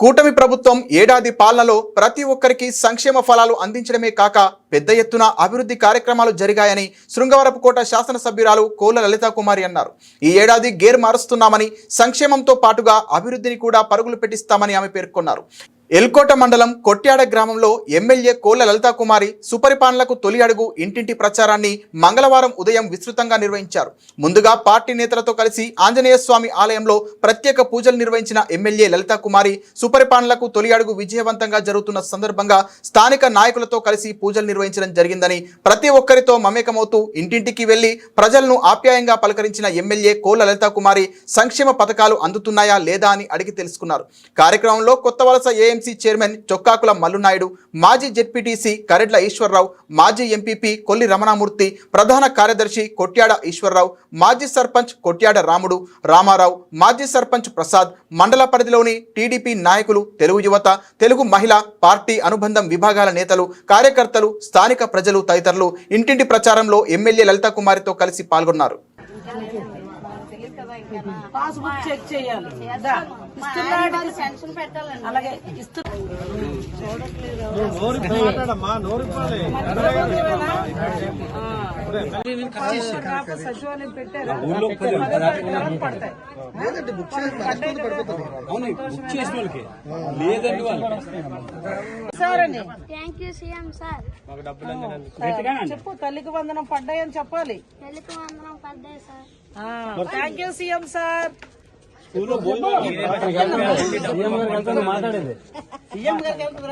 కూటమి ప్రభుత్వం ఏడాది పాలనలో ప్రతి ఒక్కరికి సంక్షేమ ఫలాలు అందించడమే కాక పెద్ద ఎత్తున అభివృద్ధి కార్యక్రమాలు జరిగాయని శృంగవరపుకోట శాసనసభ్యురాలు కోల లలితా కుమారి అన్నారు. ఈ ఏడాది గేర్ మారుస్తున్నామని సంక్షేమంతో పాటుగా అభివృద్ధిని కూడా పరుగులు పెట్టిస్తామని ఆమె పేర్కొన్నారు. ఎల్కోట మండలం కొట్యాడ గ్రామంలో ఎమ్మెల్యే కోళ్ళ లలితా కుమారి సుపరిపాలనకు తొలి అడుగు ఇంటింటి ప్రచారాన్ని మంగళవారం ఉదయం విస్తృతంగా నిర్వహించారు. ముందుగా పార్టీ నేతలతో కలిసి ఆంజనేయ స్వామి ఆలయంలో ప్రత్యేక పూజలు నిర్వహించిన ఎమ్మెల్యే లలితా కుమారి సుపరిపాలనకు తొలి అడుగు విజయవంతంగా జరుగుతున్న సందర్భంగా స్థానిక నాయకులతో కలిసి పూజలు నిర్వహించడం జరిగిందని ప్రతి ఒక్కరితో మమేకమవుతూ ఇంటింటికి వెళ్ళి ప్రజలను ఆప్యాయంగా పలకరించిన ఎమ్మెల్యే కోళ్ళ లలితా కుమారి సంక్షేమ పథకాలు అందుతున్నాయా లేదా అని అడిగి తెలుసుకున్నారు. కార్యక్రమంలో కొత్త వలస ఏ ఏఎంసీ చైర్మన్ చొక్కాకుల మల్లునాయుడు మాజీ జెడ్పీటీసీ కరెడ్ల ఈశ్వరరావు మాజీ ఎంపీపీ కొల్లి రమణామూర్తి ప్రధాన కార్యదర్శి కొట్యాడ ఈశ్వరరావు మాజీ సర్పంచ్ కొట్యాడ రాముడు రామారావు మాజీ సర్పంచ్ ప్రసాద్ మండల పరిధిలోని టీడీపీ నాయకులు తెలుగు యువత తెలుగు మహిళ పార్టీ అనుబంధం విభాగాల నేతలు కార్యకర్తలు స్థానిక ప్రజలు తదితరులు ఇంటింటి ప్రచారంలో ఎమ్మెల్యే లలితా కుమారితో కలిసి పాల్గొన్నారు. పాస్బుక్ చెక్ చేయాలి. దా, ఇస్తున్నాడు. పెన్షన్ పెట్టాలండి. అలాగే ఇస్తు సీఎం సార్. చెప్పు తల్లికి వందనం పడ్డాయని చెప్పాలి. పెళ్ళికి వందనం పడ్డాయి sir. Thank you CM sir. స్కూల్లో భోజనం సీఎం గారికి